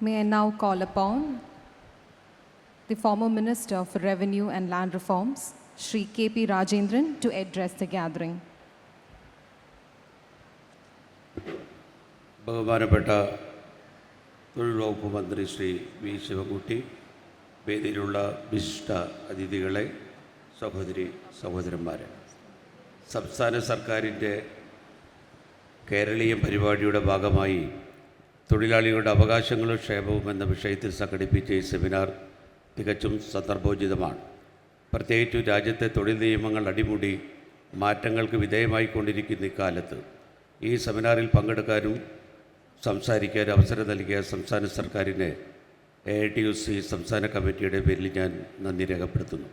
May I now call upon the former Minister for Revenue and Land Reforms, Shri K.P. Rajendran, to address the gathering. ബഹുമാനപ്പെട്ട തൊഴിൽ വകുപ്പ് മന്ത്രി Shri V Sivakutty വേദിയിലുള്ള വിശിഷ്ട അതിഥികളെ സഹോദരി സഹോദരന്മാരെ സംസ്ഥാന സർക്കാരിൻ്റെ കേരളീയ പരിപാടിയുടെ ഭാഗമായി തൊഴിലാളികളുടെ അവകാശങ്ങളും ക്ഷേമവും എന്ന വിഷയത്തിൽ സംഘടിപ്പിച്ച ഈ സെമിനാർ തികച്ചും സന്ദർഭോചിതമാണ്. പ്രത്യേകിച്ചും രാജ്യത്തെ തൊഴിൽ നിയമങ്ങൾ അടിമുടി മാറ്റങ്ങൾക്ക് വിധേയമായിക്കൊണ്ടിരിക്കുന്ന ഇക്കാലത്ത് ഈ സെമിനാറിൽ പങ്കെടുക്കാനും സംസാരിക്കാൻ അവസരം നൽകിയ സംസ്ഥാന സർക്കാരിനെ A I T U C സംസ്ഥാന കമ്മിറ്റിയുടെ പേരിൽ ഞാൻ നന്ദി രേഖപ്പെടുത്തുന്നു.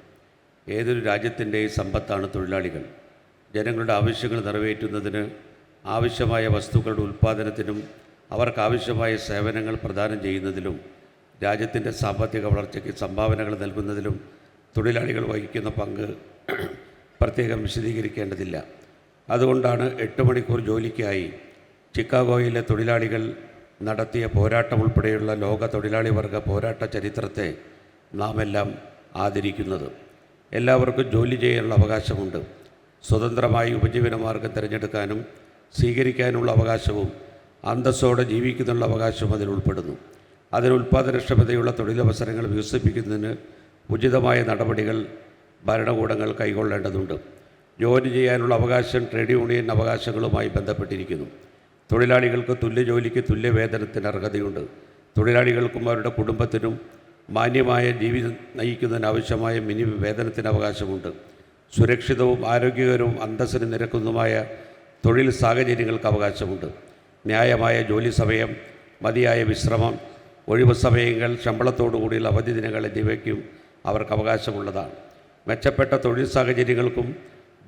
ഏതൊരു രാജ്യത്തിന്റെയും സമ്പത്താണ് തൊഴിലാളികൾ. ജനങ്ങളുടെ ആവശ്യങ്ങൾ നിറവേറ്റുന്നതിന് ആവശ്യമായ വസ്തുക്കളുടെ ഉൽപ്പാദനത്തിനും അവർക്ക് ആവശ്യമായ സേവനങ്ങൾ പ്രദാനം ചെയ്യുന്നതിലും രാജ്യത്തിന്റെ സാമ്പത്തിക വളർച്ചയ്ക്ക് സംഭാവനകൾ നൽകുന്നതിലും തൊഴിലാളികൾ വഹിക്കുന്ന പങ്ക് പ്രത്യേകം വിശദീകരിക്കേണ്ടതില്ല. അതുകൊണ്ടാണ് എട്ട് മണിക്കൂർ ജോലിക്കായി ചിക്കാഗോയിലെ തൊഴിലാളികൾ നടത്തിയ പോരാട്ടം ഉൾപ്പെടെയുള്ള ലോക തൊഴിലാളി വർഗ പോരാട്ട ചരിത്രത്തെ നാം എല്ലാം ആദരിക്കുന്നത്. എല്ലാവർക്കും ജോലി ചെയ്യാനുള്ള അവകാശമുണ്ട്. സ്വതന്ത്രമായി ഉപജീവനമാർഗം തിരഞ്ഞെടുക്കാനും സ്വീകരിക്കാനുള്ള അവകാശവും അന്തസ്സോടെ ജീവിക്കുന്നുള്ള അവകാശം അതിൽ ഉൾപ്പെടുന്നു. അതിന് ഉൽപ്പാദനക്ഷമതയുള്ള തൊഴിലവസരങ്ങൾ വികസിപ്പിക്കുന്നതിന് ഉചിതമായ നടപടികൾ ഭരണകൂടങ്ങൾ കൈക്കൊള്ളേണ്ടതുണ്ട്. ജോലി ചെയ്യാനുള്ള അവകാശം ട്രേഡ് യൂണിയൻ അവകാശങ്ങളുമായി ബന്ധപ്പെട്ടിരിക്കുന്നു. തൊഴിലാളികൾക്ക് തുല്യ ജോലിക്ക് തുല്യ വേതനത്തിന് അർഹതയുണ്ട്. തൊഴിലാളികൾക്കും അവരുടെ കുടുംബത്തിനും മാന്യമായ ജീവിതം നയിക്കുന്നതിന് ആവശ്യമായ വേതനത്തിന് അവകാശമുണ്ട്. സുരക്ഷിതവും ആരോഗ്യകരവും അന്തസ്സിന് നിരക്കുന്നതുമായ തൊഴിൽ സാഹചര്യങ്ങൾക്ക് അവകാശമുണ്ട്. ന്യായമായ ജോലി സമയം മതിയായ വിശ്രമം ഒഴിവ് സമയങ്ങൾ ശമ്പളത്തോടു കൂടിയുള്ള അവധി ദിനങ്ങൾ എന്നിവയ്ക്കും അവർക്ക് അവകാശമുള്ളതാണ്. മെച്ചപ്പെട്ട തൊഴിൽ സാഹചര്യങ്ങൾക്കും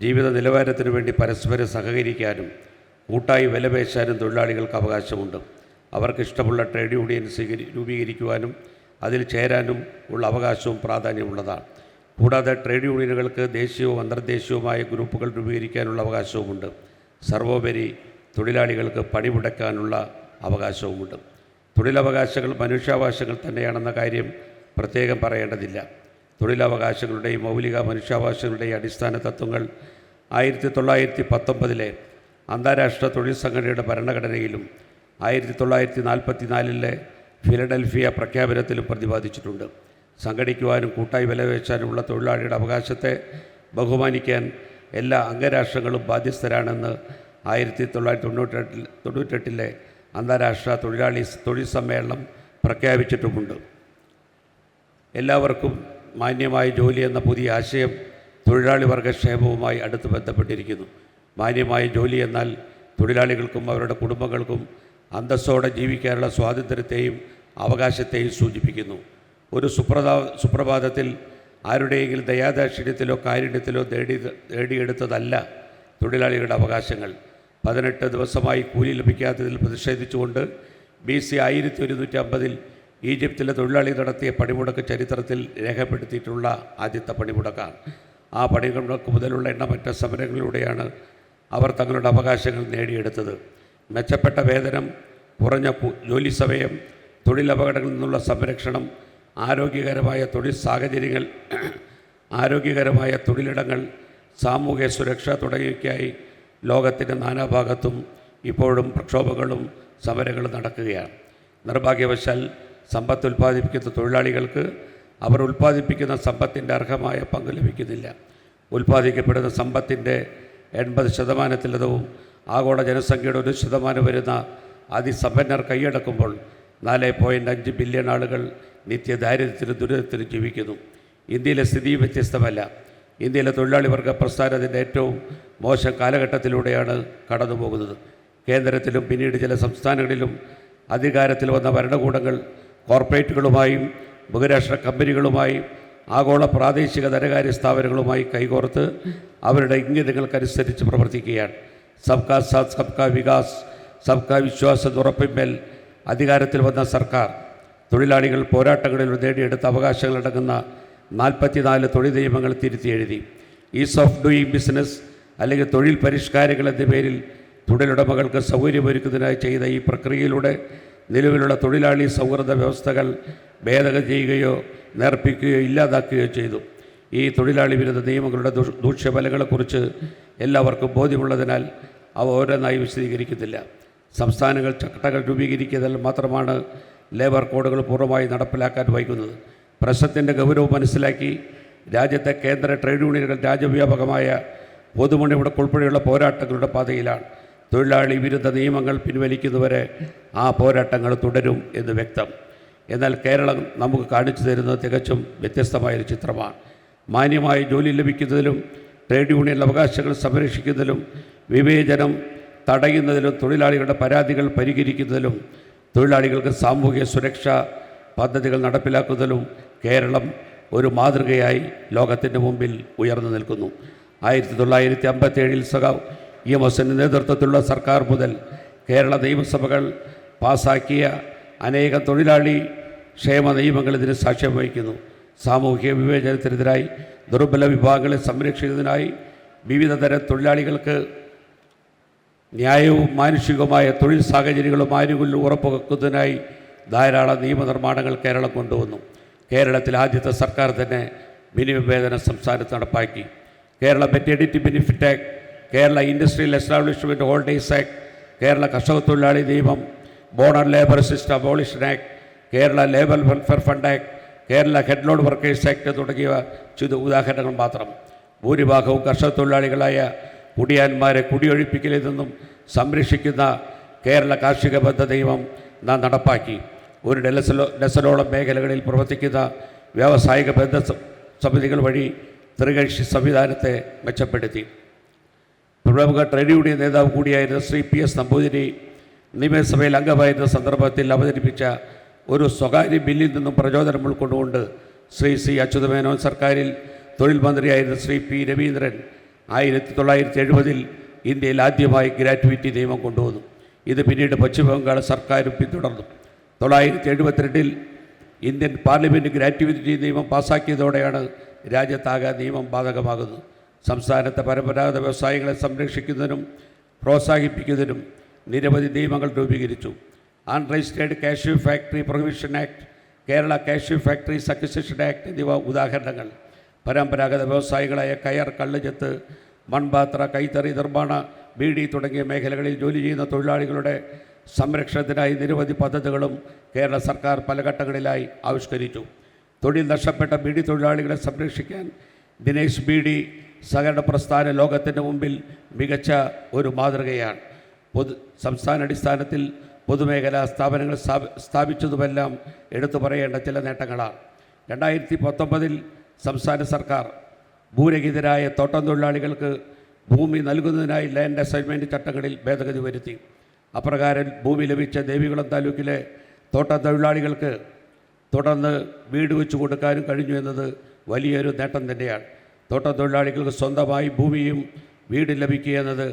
ജീവിത നിലവാരത്തിനു വേണ്ടി പരസ്പരം സഹകരിക്കാനും കൂട്ടായി വിലപേശാനും തൊഴിലാളികൾക്ക് അവകാശമുണ്ട്. അവർക്ക് ഇഷ്ടമുള്ള ട്രേഡ് യൂണിയൻ സ്വീകരി രൂപീകരിക്കുവാനും അതിൽ ചേരാനും ഉള്ള അവകാശവും പ്രാധാന്യമുള്ളതാണ്. കൂടാതെ ട്രേഡ് യൂണിയനുകൾക്ക് ദേശീയവും അന്തർദേശീയവുമായ ഗ്രൂപ്പുകൾ രൂപീകരിക്കാനുള്ള അവകാശവുമുണ്ട്. സർവോപരി തൊഴിലാളികൾക്ക് പണിമുടക്കാനുള്ള അവകാശവുമുണ്ട്. തൊഴിലവകാശങ്ങൾ മനുഷ്യാവകാശങ്ങൾ തന്നെയാണെന്ന കാര്യം പ്രത്യേകം പറയേണ്ടതില്ല. തൊഴിലവകാശങ്ങളുടെയും മൗലിക മനുഷ്യാവകാശങ്ങളുടെയും അടിസ്ഥാന തത്വങ്ങൾ ആയിരത്തി തൊള്ളായിരത്തി പത്തൊമ്പതിലെ അന്താരാഷ്ട്ര തൊഴിൽ സംഘടനയുടെ ഭരണഘടനയിലും ആയിരത്തി തൊള്ളായിരത്തി നാൽപ്പത്തി നാലിലെ ഫിലഡൽഫിയ പ്രഖ്യാപനത്തിലും പ്രതിപാദിച്ചിട്ടുണ്ട്. സംഘടിക്കുവാനും കൂട്ടായി വിലവെച്ചാനുമുള്ള തൊഴിലാളിയുടെ അവകാശത്തെ ബഹുമാനിക്കാൻ എല്ലാ അംഗരാഷ്ട്രങ്ങളും ബാധ്യസ്ഥരാണെന്ന് ആയിരത്തി തൊള്ളായിരത്തി തൊണ്ണൂറ്റെട്ടിൽ തൊണ്ണൂറ്റെട്ടിലെ അന്താരാഷ്ട്ര തൊഴിലാളി തൊഴിൽ സമ്മേളനം പ്രഖ്യാപിച്ചിട്ടുമുണ്ട്. എല്ലാവർക്കും മാന്യമായ ജോലി എന്ന പുതിയ ആശയം തൊഴിലാളി വർഗക്ഷേമവുമായി അടുത്ത് ബന്ധപ്പെട്ടിരിക്കുന്നു. മാന്യമായ ജോലി എന്നാൽ തൊഴിലാളികൾക്കും അവരുടെ കുടുംബങ്ങൾക്കും അന്തസ്സോടെ ജീവിക്കാനുള്ള സ്വാതന്ത്ര്യത്തെയും അവകാശത്തെയും സൂചിപ്പിക്കുന്നു. ഒരു സുപ്രതാ സുപ്രഭാതത്തിൽ ആരുടെയെങ്കിലും ദയാദാക്ഷിണ്യത്തിലോ കാരുണ്യത്തിലോ നേടി നേടിയെടുത്തതല്ല തൊഴിലാളികളുടെ അവകാശങ്ങൾ. പതിനെട്ട് ദിവസമായി കൂലി ലഭിക്കാത്തതിൽ പ്രതിഷേധിച്ചുകൊണ്ട് ബി സി ആയിരത്തി ഒരുന്നൂറ്റി അമ്പതിൽ ഈജിപ്തിലെ തൊഴിലാളി നടത്തിയ പണിമുടക്ക് ചരിത്രത്തിൽ രേഖപ്പെടുത്തിയിട്ടുള്ള ആദ്യത്തെ പണിമുടക്കാണ്. ആ പണിമുടക്ക് മുതലുള്ള എണ്ണമറ്റ സമരങ്ങളിലൂടെയാണ് അവർ തങ്ങളുടെ അവകാശങ്ങൾ നേടിയെടുത്തത്. മെച്ചപ്പെട്ട വേതനം കുറഞ്ഞ ജോലി സമയം തൊഴിലപകടങ്ങളിൽ നിന്നുള്ള സംരക്ഷണം ആരോഗ്യകരമായ തൊഴിൽ സാഹചര്യങ്ങൾ ആരോഗ്യകരമായ തൊഴിലിടങ്ങൾ സാമൂഹ്യ സുരക്ഷ തുടങ്ങിയവയ്ക്കായി ലോകത്തിന്റെ നാനാഭാഗത്തും ഇപ്പോഴും പ്രക്ഷോഭങ്ങളും സമരങ്ങളും നടക്കുകയാണ്. നിർഭാഗ്യവശാൽ സമ്പത്ത് ഉൽപ്പാദിപ്പിക്കുന്ന തൊഴിലാളികൾക്ക് അവർ ഉൽപ്പാദിപ്പിക്കുന്ന സമ്പത്തിന്റെ അർഹമായ പങ്ക് ലഭിക്കുന്നില്ല. ഉൽപ്പാദിക്കപ്പെടുന്ന സമ്പത്തിന്റെ എൺപത് ശതമാനത്തിലതവും ആഗോള ജനസംഖ്യയുടെ ഒരു ശതമാനം വരുന്ന അതിസമ്പന്നർ കൈയടക്കുമ്പോൾ നാല് പോയിന്റ് അഞ്ച് ബില്യൺ ആളുകൾ നിത്യദാരിദ്ര്യത്തിലും ദുരിതത്തിലും ജീവിക്കുന്നു. ഇന്ത്യയിലെ സ്ഥിതി വ്യത്യസ്തമല്ല. ഇന്ത്യയിലെ തൊഴിലാളി വർഗ പ്രസ്ഥാനത്തിന്റെ ഏറ്റവും മോശം കാലഘട്ടത്തിലൂടെയാണ് കടന്നു പോകുന്നത് കേന്ദ്രത്തിലും പിന്നീട് ചില സംസ്ഥാനങ്ങളിലും അധികാരത്തിൽ വന്ന ഭരണകൂടങ്ങൾ കോർപ്പറേറ്റുകളുമായും ബഹുരാഷ്ട്ര കമ്പനികളുമായും ആഗോള പ്രാദേശിക ധനകാര്യ സ്ഥാപനങ്ങളുമായി കൈകോർത്ത് അവരുടെ ഇംഗിതങ്ങൾക്കനുസരിച്ച് പ്രവർത്തിക്കുകയാണ്. സബ്കാ സാത്ത് സബ്കാ വികാസ് സബ്കാ വിശ്വാസ ഉറപ്പിന്മേൽ അധികാരത്തിൽ വന്ന സർക്കാർ തൊഴിലാളികൾ പോരാട്ടങ്ങളിൽ നേടിയെടുത്ത അവകാശങ്ങളടങ്ങുന്ന നാൽപ്പത്തിനാല് തൊഴിൽ നിയമങ്ങൾ തിരുത്തി എഴുതി. ഈസ് ഓഫ് ഡൂയിങ് ബിസിനസ് അല്ലെങ്കിൽ തൊഴിൽ പരിഷ്കാരങ്ങൾ എന്ന പേരിൽ തൊഴിലുടമകൾക്ക് സൗകര്യമൊരുക്കുന്നതിനായി ചെയ്ത ഈ പ്രക്രിയയിലൂടെ നിലവിലുള്ള തൊഴിലാളി സൗഹൃദ വ്യവസ്ഥകൾ ഭേദഗതി ചെയ്യുകയോ നേർപ്പിക്കുകയോ ഇല്ലാതാക്കുകയോ ചെയ്തു. ഈ തൊഴിലാളി വിരുദ്ധ നിയമങ്ങളുടെ ദൂഷ്- ദൂഷ്യഫലങ്ങളെക്കുറിച്ച് എല്ലാവർക്കും ബോധ്യമുള്ളതിനാൽ അവ ഓരോന്നായി വിശദീകരിക്കുന്നില്ല. സംസ്ഥാനങ്ങൾ ചട്ടങ്ങൾ രൂപീകരിക്കുന്നതിൽ മാത്രമാണ് ലേബർ കോഡുകൾ പൂർണമായി നടപ്പിലാക്കാൻ വൈകുന്നത്. പ്രശ്നത്തിന്റെ ഗൗരവം മനസ്സിലാക്കി രാജ്യത്തെ കേന്ദ്ര ട്രേഡ് യൂണിയനുകൾ രാജ്യവ്യാപകമായ പൊതുമണിമുടക്ക് ഉൾപ്പെടെയുള്ള പോരാട്ടങ്ങളുടെ പാതയിലാണ്. തൊഴിലാളി വിരുദ്ധ നിയമങ്ങൾ പിൻവലിക്കുന്നവരെ ആ പോരാട്ടങ്ങൾ തുടരും എന്ന് വ്യക്തം. എന്നാൽ കേരളം നമുക്ക് കാണിച്ചു തരുന്നത് തികച്ചും വ്യത്യസ്തമായൊരു ചിത്രമാണ്. മാന്യമായി ജോലി ലഭിക്കുന്നതിലും ട്രേഡ് യൂണിയൻ അവകാശങ്ങൾ സംരക്ഷിക്കുന്നതിലും വിവേചനം തടയുന്നതിലും തൊഴിലാളികളുടെ പരാതികൾ പരിഹരിക്കുന്നതിലും തൊഴിലാളികൾക്ക് സാമൂഹിക സുരക്ഷാ പദ്ധതികൾ നടപ്പിലാക്കുന്നതിലും കേരളം ഒരു മാതൃകയായി ലോകത്തിന്റെ മുമ്പിൽ ഉയർന്നു നിൽക്കുന്നു. ആയിരത്തി തൊള്ളായിരത്തി അമ്പത്തി ഏഴിൽ സഖാവ് ഇ എം എസിന്റെ നേതൃത്വത്തിലുള്ള സർക്കാർ മുതൽ കേരള നിയമസഭകൾ പാസാക്കിയ അനേകം തൊഴിലാളി ക്ഷേമ നിയമങ്ങൾ ഇതിന് സാക്ഷ്യം വഹിക്കുന്നു. സാമൂഹിക വിവേചനത്തിനെതിരായി ദുർബല വിഭാഗങ്ങളെ സംരക്ഷിക്കുന്നതിനായി വിവിധ തരം തൊഴിലാളികൾക്ക് ന്യായവും മാനുഷികവുമായ തൊഴിൽ സാഹചര്യങ്ങളും ആനുകൂല്യം ഉറപ്പുവെക്കുന്നതിനായി ധാരാളം നിയമനിർമ്മാണങ്ങൾ കേരളം കൊണ്ടുവന്നു. കേരളത്തിൽ ആദ്യത്തെ സർക്കാർ തന്നെ മിനിമം വേതനം സംസ്ഥാനത്ത് നടപ്പാക്കി. Kerala maternity benefit act Kerala industrial establishment holders act Kerala കർഷക തൊഴിലാളി നിയമം border labour system abolition act Kerala labour welfare fund act Kerala headload workers act തുടങ്ങിയ ചില ഉദാഹരണങ്ങൾ മാത്രം. ഭൂരിഭാഗവും കർഷക തൊഴിലാളികളായ കുടിയാന്മാരെ കുടിയൊഴിപ്പിക്കലിൽ നിന്നും സംരക്ഷിക്കുന്ന കേരള കാർഷിക ബദ്ധ നിയമം നാം നടപ്പാക്കി. ഒരു ഡെലസലോ ഡസനോളം മേഖലകളിൽ പ്രവർത്തിക്കുന്ന വ്യാവസായിക ബന്ധ സമിതികൾ വഴി ത്രികക്ഷി സംവിധാനത്തെ മെച്ചപ്പെടുത്തി. പ്രമുഖ ട്രേഡ് യൂണിയൻ നേതാവ് കൂടിയായിരുന്ന ശ്രീ പി എസ് നമ്പൂതിരി നിയമസഭയിൽ അംഗമായിരുന്ന സന്ദർഭത്തിൽ അവതരിപ്പിച്ച ഒരു സ്വകാര്യ ബില്ലിൽ നിന്നും പ്രചോദനം ഉൾക്കൊണ്ടുകൊണ്ട് ശ്രീ സി അച്യുതമേനോൻ സർക്കാരിൽ തൊഴിൽ മന്ത്രിയായിരുന്ന ശ്രീ പി രവീന്ദ്രൻ ആയിരത്തി തൊള്ളായിരത്തി എഴുപതിൽ ഇന്ത്യയിൽ ആദ്യമായി ഗ്രാറ്റുവിറ്റി നിയമം കൊണ്ടുവന്നു. ഇത് പിന്നീട് പശ്ചിമബംഗാൾ സർക്കാരും പിന്തുടർന്നു. തൊള്ളായിരത്തി എഴുപത്തിരണ്ടിൽ ഇന്ത്യൻ പാർലമെന്റ് ഗ്രാറ്റുവിറ്റി നിയമം പാസാക്കിയതോടെയാണ് രാജ്യത്താകെ നിയമം ബാധകമാകുന്നത്. സംസ്ഥാനത്തെ പരമ്പരാഗത വ്യവസായങ്ങളെ സംരക്ഷിക്കുന്നതിനും പ്രോത്സാഹിപ്പിക്കുന്നതിനും നിരവധി നിയമങ്ങൾ രൂപീകരിച്ചു. Unregistered cashew factory prohibition act Kerala cashew factory acquisition act എന്നിവ ഉദാഹരണങ്ങൾ. പരമ്പരാഗത വ്യവസായികളായ കയർ കള്ളുചെത്ത് മൺപാത്ര കൈത്തറി നിർമ്മാണ ബീഡി തുടങ്ങിയ മേഖലകളിൽ ജോലി ചെയ്യുന്ന തൊഴിലാളികളുടെ സംരക്ഷണത്തിനായി നിരവധി പദ്ധതികളും കേരള സർക്കാർ പല ഘട്ടങ്ങളിലായി ആവിഷ്കരിച്ചു. തൊഴിൽ നഷ്ടപ്പെട്ട ബീഡി തൊഴിലാളികളെ സംരക്ഷിക്കാൻ ദിനേശ് ബീഡി സഹകരണ പ്രസ്ഥാന ലോകത്തിന്റെ മുമ്പിൽ മികച്ച ഒരു മാതൃകയാണ്. പൊതു സംസ്ഥാന അടിസ്ഥാനത്തിൽ പൊതുമേഖലാ സ്ഥാപനങ്ങൾ സ്ഥാപ- സ്ഥാപിച്ചതുമെല്ലാം എടുത്തു പറയേണ്ട ചില നേട്ടങ്ങളാണ്. രണ്ടായിരത്തി പത്തൊമ്പതിൽ സംസ്ഥാന സർക്കാർ ഭൂരഹിതരായ തോട്ടം തൊഴിലാളികൾക്ക് ഭൂമി നൽകുന്നതിനായി ലാൻഡ് അസൈൻമെന്റ് ചട്ടങ്ങളിൽ ഭേദഗതി വരുത്തി. അപ്രകാരം ഭൂമി ലഭിച്ച ദേവികുളം താലൂക്കിലെ തോട്ട തൊഴിലാളികൾക്ക് തുടർന്ന് വീട് വെച്ച് കൊടുക്കാനും കഴിഞ്ഞു എന്നത് വലിയൊരു നേട്ടം തന്നെയാണ്. തോട്ട തൊഴിലാളികൾക്ക് സ്വന്തമായി ഭൂമിയും വീട് ലഭിക്കുക എന്നത്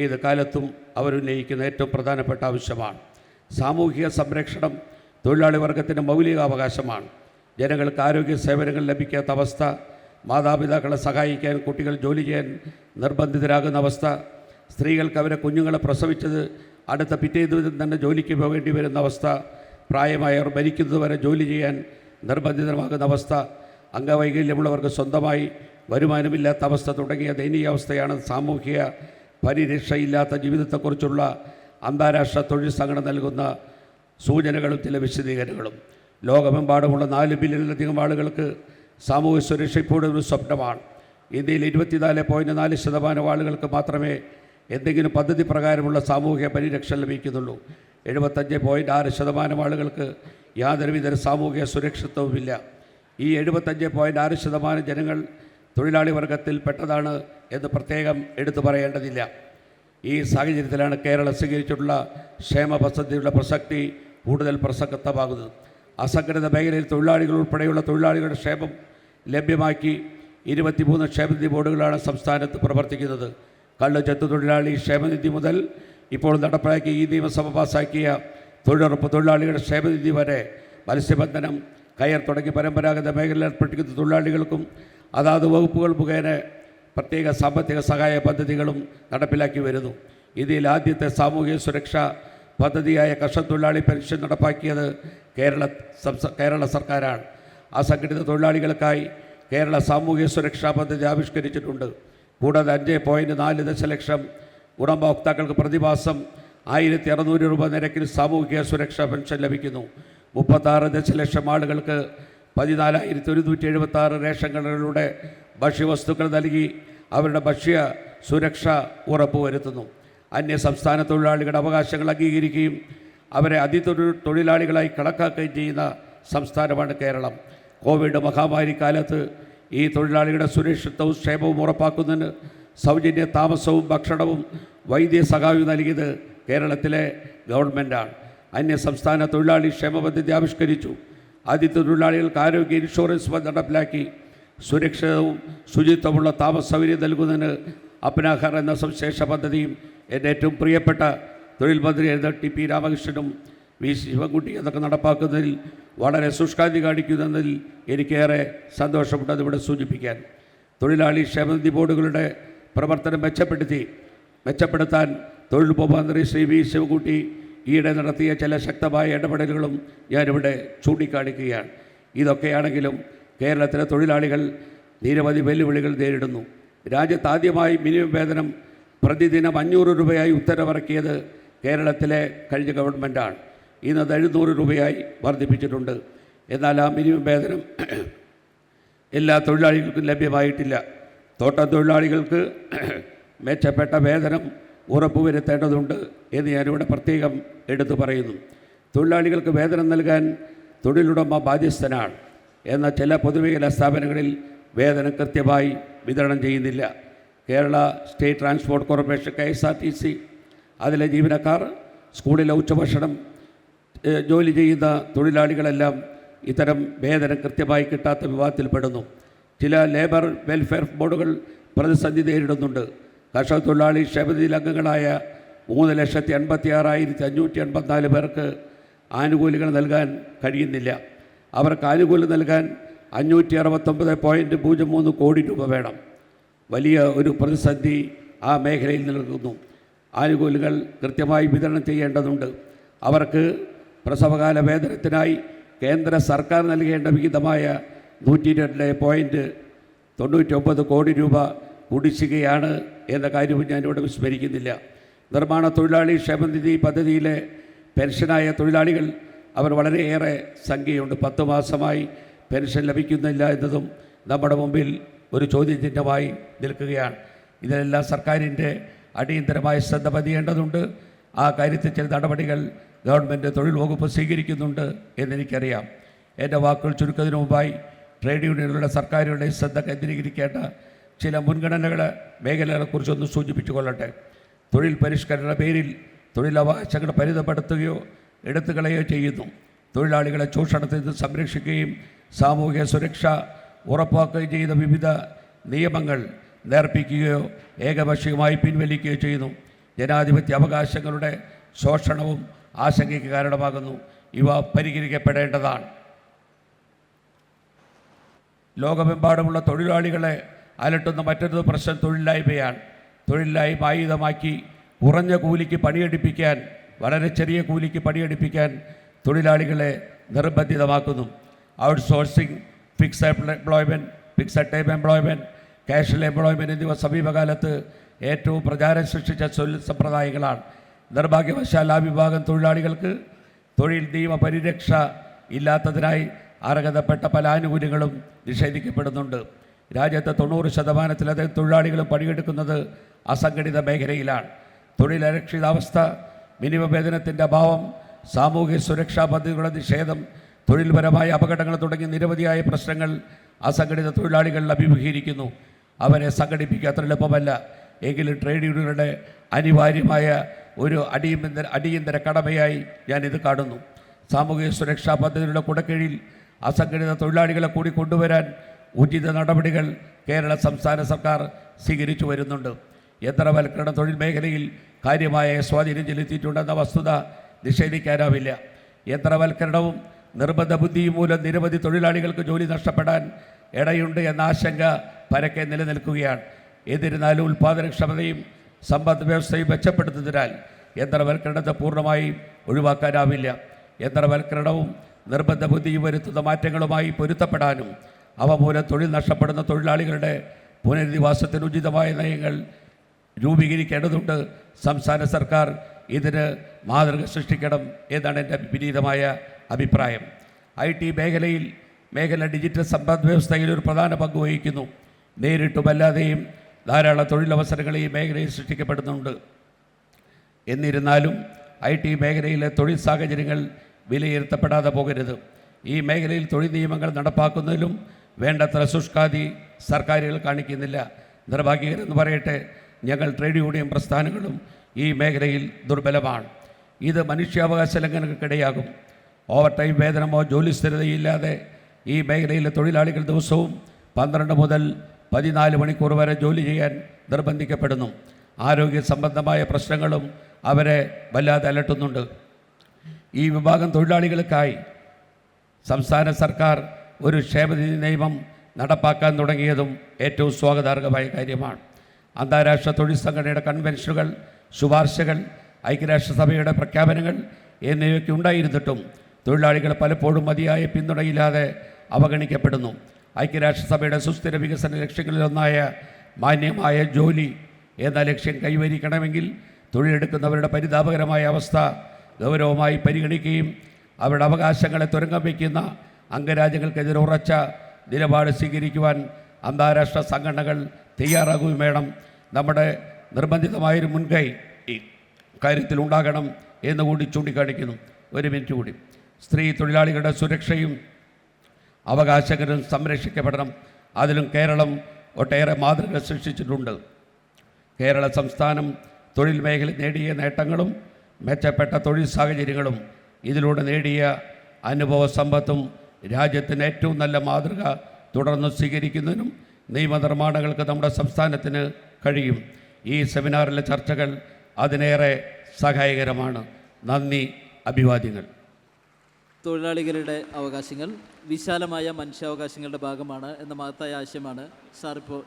ഏത് കാലത്തും അവരുന്നയിക്കുന്ന ഏറ്റവും പ്രധാനപ്പെട്ട ആവശ്യമാണ്. സാമൂഹിക സംരക്ഷണം തൊഴിലാളി വർഗത്തിന്റെ മൗലികാവകാശമാണ്. ജനങ്ങൾക്ക് ആരോഗ്യ സേവനങ്ങൾ ലഭിക്കാത്ത അവസ്ഥ മാതാപിതാക്കളെ സഹായിക്കാൻ കുട്ടികൾ ജോലി ചെയ്യാൻ നിർബന്ധിതരാകുന്ന അവസ്ഥ സ്ത്രീകൾക്ക് അവരെ കുഞ്ഞുങ്ങളെ പ്രസവിച്ചത് അടുത്ത പിറ്റേ ദിവസം തന്നെ ജോലിക്ക് പോകേണ്ടി വരുന്ന അവസ്ഥ പ്രായമായവർ മരിക്കുന്നതുവരെ ജോലി ചെയ്യാൻ നിർബന്ധിതമാകുന്ന അവസ്ഥ അംഗവൈകല്യമുള്ളവർക്ക് സ്വന്തമായി വരുമാനമില്ലാത്ത അവസ്ഥ തുടങ്ങിയ ദയനീയാവസ്ഥയാണ് സാമൂഹിക പരിരക്ഷയില്ലാത്ത ജീവിതത്തെക്കുറിച്ചുള്ള അന്താരാഷ്ട്ര തൊഴിൽ സംഘടന നൽകുന്ന സൂചനകളും ചില വിശദീകരണങ്ങളും. ലോകമെമ്പാടുമുള്ള നാല് ബില്യണിലധികം ആളുകൾക്ക് സാമൂഹ്യ സുരക്ഷ ഇപ്പോഴും ഒരു സ്വപ്നമാണ്. ഇന്ത്യയിൽ ഇരുപത്തിനാല് പോയിന്റ് നാല് ശതമാനം ആളുകൾക്ക് മാത്രമേ എന്തെങ്കിലും പദ്ധതി പ്രകാരമുള്ള സാമൂഹ്യ പരിരക്ഷ ലഭിക്കുന്നുള്ളൂ. എഴുപത്തഞ്ച് പോയിന്റ് ആറ് ശതമാനം ആളുകൾക്ക് യാതൊരുവിധ സാമൂഹിക സുരക്ഷിതത്വവുമില്ല. ഈ എഴുപത്തഞ്ച് പോയിന്റ് ആറ് ശതമാനം ജനങ്ങൾ തൊഴിലാളി വർഗത്തിൽ പെട്ടതാണ് എന്ന് പ്രത്യേകം എടുത്തു പറയേണ്ടതില്ല. ഈ സാഹചര്യത്തിലാണ് കേരളം സ്വീകരിച്ചിട്ടുള്ള ക്ഷേമ പദ്ധതിയുടെ പ്രസക്തി കൂടുതൽ പ്രസക്തമാകുന്നത്. അസംഘടിത മേഖലയിൽ തൊഴിലാളികൾ ഉൾപ്പെടെയുള്ള തൊഴിലാളികളുടെ ക്ഷേമം ലഭ്യമാക്കി ഇരുപത്തിമൂന്ന് ക്ഷേമനിധി ബോർഡുകളാണ് സംസ്ഥാനത്ത് പ്രവർത്തിക്കുന്നത്. കള്ള് ചെത്തു തൊഴിലാളി ക്ഷേമനിധി മുതൽ ഇപ്പോൾ നടപ്പിലാക്കി ഈ നിയമസഭ പാസാക്കിയ തൊഴിലുറപ്പ് തൊഴിലാളികളുടെ ക്ഷേമനിധി വരെ മത്സ്യബന്ധനം കയർ തുടങ്ങി പരമ്പരാഗത മേഖലയിൽ ഏർപ്പെട്ടിരിക്കുന്ന തൊഴിലാളികൾക്കും അതാത് വകുപ്പുകൾ മുഖേന പ്രത്യേക സാമ്പത്തിക സഹായ പദ്ധതികളും നടപ്പിലാക്കി വരുന്നു. ഇതിൽ ആദ്യത്തെ സാമൂഹിക സുരക്ഷാ പദ്ധതിയായ കർഷകത്തൊഴിലാളി പെൻഷൻ നടപ്പാക്കിയത് കേരള കേരള സർക്കാരാണ്. അസംഘടിത തൊഴിലാളികൾക്കായി കേരള സാമൂഹ്യ സുരക്ഷാ പദ്ധതി ആവിഷ്കരിച്ചിട്ടുണ്ട്. കൂടാതെ അഞ്ച് പോയിന്റ് നാല് ദശലക്ഷം ഗുണഭോക്താക്കൾക്ക് പ്രതിമാസം ആയിരത്തി അറുന്നൂറ് രൂപ നിരക്കിൽ സാമൂഹിക സുരക്ഷാ പെൻഷൻ ലഭിക്കുന്നു. മുപ്പത്താറ് ദശലക്ഷം ആളുകൾക്ക് പതിനാലായിരത്തി ഒരുന്നൂറ്റി എഴുപത്താറ് റേഷൻ കടകളിലൂടെ ഭക്ഷ്യവസ്തുക്കൾ നൽകി അവരുടെ ഭക്ഷ്യ സുരക്ഷ ഉറപ്പുവരുത്തുന്നു. അന്യ സംസ്ഥാന തൊഴിലാളികളുടെ അവകാശങ്ങൾ അംഗീകരിക്കുകയും അവരെ അതിതൊഴിൽ തൊഴിലാളികളായി കണക്കാക്കുകയും ചെയ്യുന്ന സംസ്ഥാനമാണ് കേരളം. കോവിഡ് മഹാമാരി കാലത്ത് ഈ തൊഴിലാളികളുടെ സുരക്ഷിതവും ക്ഷേമവും ഉറപ്പാക്കുന്നതിന് സൗജന്യ താമസവും ഭക്ഷണവും വൈദ്യ സഹായവും നൽകിയത് കേരളത്തിലെ ഗവൺമെന്റാണ് അന്യ സംസ്ഥാന തൊഴിലാളി ക്ഷേമ പദ്ധതി ആവിഷ്കരിച്ചു. ആദ്യത്തെ തൊഴിലാളികൾക്ക് ആരോഗ്യ ഇൻഷുറൻസ് നടപ്പിലാക്കി. സുരക്ഷിതവും ശുചിത്വമുള്ള താമസ സൗകര്യം നൽകുന്നതിന് അപ്നാഹർ എന്ന സവിശേഷ പദ്ധതിയും എന്റെ ഏറ്റവും പ്രിയപ്പെട്ട തൊഴിൽ മന്ത്രി ടി പി രാമകൃഷ്ണനും വി. ശിവൻകുട്ടി എന്നൊക്കെ നടപ്പാക്കുന്നതിൽ വളരെ ശുഷ്കാന്തി കാണിക്കുന്നതിൽ എനിക്കേറെ സന്തോഷമുണ്ട് അതിവിടെ സൂചിപ്പിക്കാൻ. തൊഴിലാളി ക്ഷേമനിധി ബോർഡുകളുടെ പ്രവർത്തനം മെച്ചപ്പെടുത്തി. മെച്ചപ്പെടുത്താൻ തൊഴിൽ ഉപമന്ത്രി ശ്രീ വി ശിവകുട്ടി ഈയിടെ നടത്തിയ ചില ശക്തമായ ഇടപെടലുകളും ഞാനിവിടെ ചൂണ്ടിക്കാണിക്കുകയാണ്. ഇതൊക്കെയാണെങ്കിലും കേരളത്തിലെ തൊഴിലാളികൾ നിരവധി വെല്ലുവിളികൾ നേരിടുന്നു. രാജ്യത്താദ്യമായി മിനിമം വേതനം പ്രതിദിനം അഞ്ഞൂറ് രൂപയായി ഉത്തരവിറക്കിയത് കേരളത്തിലെ കഴിഞ്ഞ ഗവൺമെന്റാണ് ഇന്നത് എഴുന്നൂറ് രൂപയായി വർദ്ധിപ്പിച്ചിട്ടുണ്ട്. എന്നാൽ ആ മിനിമം വേതനം എല്ലാ തൊഴിലാളികൾക്കും ലഭ്യമായിട്ടില്ല. തോട്ടം തൊഴിലാളികൾക്ക് മെച്ചപ്പെട്ട വേതനം ഉറപ്പുവരുത്തേണ്ടതുണ്ട് എന്ന് ഞാനിവിടെ പ്രത്യേകം എടുത്തു പറയുന്നു. തൊഴിലാളികൾക്ക് വേതനം നൽകാൻ തൊഴിലുടമ ബാധ്യസ്ഥനാണ് എന്ന ചില പൊതുമേഖലാ സ്ഥാപനങ്ങളിൽ വേതനം കൃത്യമായി വിതരണം ചെയ്യുന്നില്ല. Kerala state transport corporation K S R T C അതിലെ ജീവനക്കാർ സ്കൂളിലെ ഉച്ചഭക്ഷണം ജോലി ചെയ്യുന്ന തൊഴിലാളികളെല്ലാം ഇത്തരം വേതനം കൃത്യമായി കിട്ടാത്ത വിവാദത്തിൽപ്പെടുന്നു ചില ലേബർ വെൽഫെയർ ബോർഡുകൾ പ്രതിസന്ധി നേരിടുന്നുണ്ട്. കർഷക തൊഴിലാളി ക്ഷേമനിധിയിൽ അംഗങ്ങളായ മൂന്ന് ലക്ഷത്തി എൺപത്തി ആറായിരത്തി അഞ്ഞൂറ്റി എൺപത്തിനാല് പേർക്ക് ആനുകൂല്യങ്ങൾ നൽകാൻ കഴിയുന്നില്ല. അവർക്ക് ആനുകൂല്യം നൽകാൻ അഞ്ഞൂറ്റി അറുപത്തൊമ്പത് പോയിന്റ് പൂജ്യം മൂന്ന് കോടി രൂപ വേണം. വലിയ ഒരു പ്രതിസന്ധി ആ മേഖലയിൽ നിലനിൽക്കുന്നു. ആനുകൂല്യങ്ങൾ കൃത്യമായി വിതരണം ചെയ്യേണ്ടതുണ്ട്. അവർക്ക് പ്രസവകാല വേതനത്തിനായി കേന്ദ്ര സർക്കാർ നൽകേണ്ട വിഹിതമായ നൂറ്റി രണ്ട് പോയിന്റ് തൊണ്ണൂറ്റൊമ്പത് കോടി രൂപ കുടിശ്ശികയാണ് എന്ന കാര്യവും ഞാനിവിടെ വിസ്മരിക്കുന്നില്ല. നിർമ്മാണ തൊഴിലാളി ക്ഷേമനിധി പദ്ധതിയിലെ പെൻഷനായ തൊഴിലാളികൾ അവർ വളരെയേറെ സംഖ്യയുണ്ട്. പത്ത് മാസമായി പെൻഷൻ ലഭിക്കുന്നില്ല എന്നതും നമ്മുടെ മുമ്പിൽ ഒരു ചോദ്യചിഹ്നമായി നിൽക്കുകയാണ്. ഇതിനെല്ലാം സർക്കാരിന്റെ അടിയന്തരമായ ശ്രദ്ധ പതിയേണ്ടതുണ്ട്. ആ കാര്യത്തിൽ ചില നടപടികൾ ഗവൺമെന്റ് തൊഴിൽ വകുപ്പ് സ്വീകരിക്കുന്നുണ്ട് എന്നെനിക്കറിയാം. എന്റെ വാക്കുകൾ ചുരുക്കത്തിന് മുമ്പായി ട്രേഡ് യൂണിയനുകളുടെ സർക്കാരുകളുടെ ശ്രദ്ധ കേന്ദ്രീകരിക്കേണ്ട ചില മുൻഗണനകൾ മേഖലകളെക്കുറിച്ചൊന്ന് സൂചിപ്പിച്ചു കൊള്ളട്ടെ തൊഴിൽ പരിഷ്കരണ പേരിൽ തൊഴിലവകാശങ്ങൾ പരിതപ്പെടുത്തുകയോ എടുത്തുകളയോ ചെയ്യുന്നു. തൊഴിലാളികളെ ചൂഷണത്തിൽ നിന്ന് സംരക്ഷിക്കുകയും സാമൂഹിക സുരക്ഷ ഉറപ്പാക്കുകയും ചെയ്ത വിവിധ നിയമങ്ങൾ നേർപ്പിക്കുകയോ ഏകപക്ഷീയമായി പിൻവലിക്കുകയോ ചെയ്യുന്നു. ജനാധിപത്യ അവകാശങ്ങളുടെ ശോഷണവും ആശങ്കയ്ക്ക് കാരണമാകുന്നു. ഇവ പരിഹരിക്കപ്പെടേണ്ടതാണ് ലോകമെമ്പാടുമുള്ള തൊഴിലാളികളെ അലട്ടുന്ന മറ്റൊരു പ്രശ്നം തൊഴിലില്ലായ്മയാണ്. തൊഴിലില്ലായ്മ ആയുധമാക്കി കുറഞ്ഞ കൂലിക്ക് പണിയെടുപ്പിക്കാൻ വളരെ ചെറിയ കൂലിക്ക് പണിയെടുപ്പിക്കാൻ തൊഴിലാളികളെ നിർബന്ധിതമാക്കുന്നു. Outsourcing fixed employment fixed time employment casual employment എന്നിവ സമീപകാലത്ത് ഏറ്റവും പ്രചാരം സൃഷ്ടിച്ച തൊഴിൽ സമ്പ്രദായങ്ങളാണ്. നിർഭാഗ്യവശാൽ ആ വിഭാഗം തൊഴിലാളികൾക്ക് തൊഴിൽ നിയമ പരിരക്ഷ ഇല്ലാത്തതിനായി അർഹതപ്പെട്ട പല ആനുകൂല്യങ്ങളും നിഷേധിക്കപ്പെടുന്നുണ്ട്. രാജ്യത്തെ തൊണ്ണൂറ് ശതമാനത്തിലധികം തൊഴിലാളികളും പണിയെടുക്കുന്നത് അസംഘടിത മേഖലയിലാണ്. തൊഴിലരക്ഷിതാവസ്ഥ മിനിമം വേതനത്തിന്റെ അഭാവം സാമൂഹ്യ സുരക്ഷാ പദ്ധതികളുടെ നിഷേധം തൊഴിൽപരമായ അപകടങ്ങൾ തുടങ്ങി നിരവധിയായ പ്രശ്നങ്ങൾ അസംഘടിത തൊഴിലാളികൾ അഭിമുഖീകരിക്കുന്നു. അവരെ സംഘടിപ്പിക്കുക അത്ര എളുപ്പമല്ല. എങ്കിലും ട്രേഡ് യൂണിയനുകളുടെ അനിവാര്യമായ ഒരു അടിയന്തര അടിയന്തര കടമയായി ഞാൻ ഇത് കാണുന്നു. സാമൂഹിക സുരക്ഷാ പദ്ധതിയുടെ കുടക്കീഴിൽ അസംഘടിത തൊഴിലാളികളെ കൂടി കൊണ്ടുവരാൻ ഉചിത നടപടികൾ കേരള സംസ്ഥാന സർക്കാർ സ്വീകരിച്ചു വരുന്നുണ്ട്. യന്ത്രവൽക്കരണ തൊഴിൽ മേഖലയിൽ കാര്യമായ സ്വാധീനം ചെലുത്തിയിട്ടുണ്ടെന്ന വസ്തുത നിഷേധിക്കാനാവില്ല. യന്ത്രവൽക്കരണവും നിർബന്ധ ബുദ്ധിയും മൂലം നിരവധി തൊഴിലാളികൾക്ക് ജോലി നഷ്ടപ്പെടാൻ ഇടയുണ്ട് എന്ന ആശങ്ക പരക്കെ നിലനിൽക്കുകയാണ്. എന്നിരുന്നാലും ഉൽപാദനക്ഷമതയും സമ്പദ് വ്യവസ്ഥയും മെച്ചപ്പെടുത്തുന്നതിനാൽ യന്ത്രവൽക്കരണത്തെ പൂർണമായും ഒഴിവാക്കാനാവില്ല. യന്ത്രവൽക്കരണവും നിർബന്ധ ബുദ്ധിയും വരുത്തുന്ന മാറ്റങ്ങളുമായി പൊരുത്തപ്പെടാനും അവ മൂലം തൊഴിൽ നഷ്ടപ്പെടുന്ന തൊഴിലാളികളുടെ പുനരധിവാസത്തിന് ഉചിതമായ നയങ്ങൾ രൂപീകരിക്കേണ്ടതുണ്ട്. സംസ്ഥാന സർക്കാർ ഇതിന് മാതൃക സൃഷ്ടിക്കണം എന്നാണ് എന്റെ വിപരീതമായ അഭിപ്രായം. ഐ ടി മേഖലയിൽ മേഖല ഡിജിറ്റൽ സമ്പദ് വ്യവസ്ഥയിൽ ഒരു പ്രധാന പങ്ക് വഹിക്കുന്നു. നേരിട്ടുമല്ലാതെയും ധാരാളം തൊഴിലവസരങ്ങൾ ഈ മേഖലയിൽ സൃഷ്ടിക്കപ്പെടുന്നുണ്ട്. എന്നിരുന്നാലും ഐ ടി മേഖലയിലെ തൊഴിൽ സാഹചര്യങ്ങൾ വിലയിരുത്തപ്പെടാതെ പോകരുത്. ഈ മേഖലയിൽ തൊഴിൽ നിയമങ്ങൾ നടപ്പാക്കുന്നതിലും വേണ്ടത്ര ശുഷ്കാതി സർക്കാരുകൾ കാണിക്കുന്നില്ല. നിർഭാഗ്യകരെന്ന് പറയട്ടെ ഞങ്ങൾ ട്രേഡ് യൂണിയൻ പ്രസ്ഥാനങ്ങളും ഈ മേഖലയിൽ ദുർബലമാണ്. ഇത് മനുഷ്യാവകാശ ലംഘനങ്ങൾക്കിടയാകും. ഓവർ ടൈം വേതനമോ ജോലി സ്ഥിരതയില്ലാതെ ഈ മേഖലയിലെ തൊഴിലാളികൾ ദിവസവും പന്ത്രണ്ട് മുതൽ പതിനാല് മണിക്കൂർ വരെ ജോലി ചെയ്യാൻ നിർബന്ധിക്കപ്പെടുന്നു. ആരോഗ്യ സംബന്ധമായ പ്രശ്നങ്ങളും അവരെ വല്ലാതെ അലട്ടുന്നുണ്ട്. ഈ വിഭാഗം തൊഴിലാളികൾക്കായി സംസ്ഥാന സർക്കാർ ഒരു ക്ഷേമനിധി നിയമം നടപ്പാക്കാൻ തുടങ്ങിയതും ഏറ്റവും സ്വാഗതാർഹമായ കാര്യമാണ്. അന്താരാഷ്ട്ര തൊഴിൽ സംഘടനയുടെ കൺവെൻഷനുകൾ ശുപാർശകൾ ഐക്യരാഷ്ട്രസഭയുടെ പ്രഖ്യാപനങ്ങൾ എന്നിവയൊക്കെ ഉണ്ടായിരുന്നിട്ടും തൊഴിലാളികൾ പലപ്പോഴും മതിയായ പിന്തുണയില്ലാതെ അവഗണിക്കപ്പെടുന്നു. ഐക്യരാഷ്ട്രസഭയുടെ സുസ്ഥിര വികസന ലക്ഷ്യങ്ങളിലൊന്നായ മാന്യമായ ജോലി എന്ന ലക്ഷ്യം കൈവരിക്കണമെങ്കിൽ തൊഴിലെടുക്കുന്നവരുടെ പരിതാപകരമായ അവസ്ഥ ഗൗരവമായി പരിഗണിക്കുകയും അവരുടെ അവകാശങ്ങളെ തുരങ്കം വയ്ക്കുന്ന അംഗരാജ്യങ്ങൾക്കെതിരെ ഉറച്ച നിലപാട് സ്വീകരിക്കുവാൻ അന്താരാഷ്ട്ര സംഘടനകൾ തയ്യാറാകുകയും വേണം. നമ്മുടെ നിർബന്ധിതമായൊരു മുൻകൈ ഈ കാര്യത്തിൽ ഉണ്ടാകണം എന്നുകൂടി ചൂണ്ടിക്കാണിക്കുന്നു. ഒരു മിനിറ്റ് കൂടി. സ്ത്രീ തൊഴിലാളികളുടെ സുരക്ഷയും അവകാശങ്ങളും സംരക്ഷിക്കപ്പെടണം. അതിലും കേരളം ഒട്ടേറെ മാതൃക സൃഷ്ടിച്ചിട്ടുണ്ട്. കേരള സംസ്ഥാനം തൊഴിൽ മേഖല നേടിയ നേട്ടങ്ങളും മെച്ചപ്പെട്ട തൊഴിൽ സാഹചര്യങ്ങളും ഇതിലൂടെ നേടിയ അനുഭവ സമ്പത്തും രാജ്യത്തിന് ഏറ്റവും നല്ല മാതൃക തുടർന്ന് സ്വീകരിക്കുന്നതിനും നിയമനിർമ്മാണങ്ങൾക്ക് നമ്മുടെ സംസ്ഥാനത്തിന് കഴിയും. ഈ സെമിനാറിലെ ചർച്ചകൾ അതിനേറെ സഹായകരമാണ്. നന്ദി അഭിവാദ്യങ്ങൾ. തൊഴിലാളികളുടെ അവകാശങ്ങൾ വിശാലമായ മനുഷ്യാവകാശങ്ങളുടെ ഭാഗമാണ് എന്ന മഹത്തായ ആശയമാണ് സാർ ഇപ്പോൾ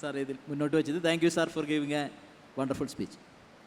സാർ ഇതിൽ മുന്നോട്ട് വെച്ചത്. Thank you sir for giving a wonderful speech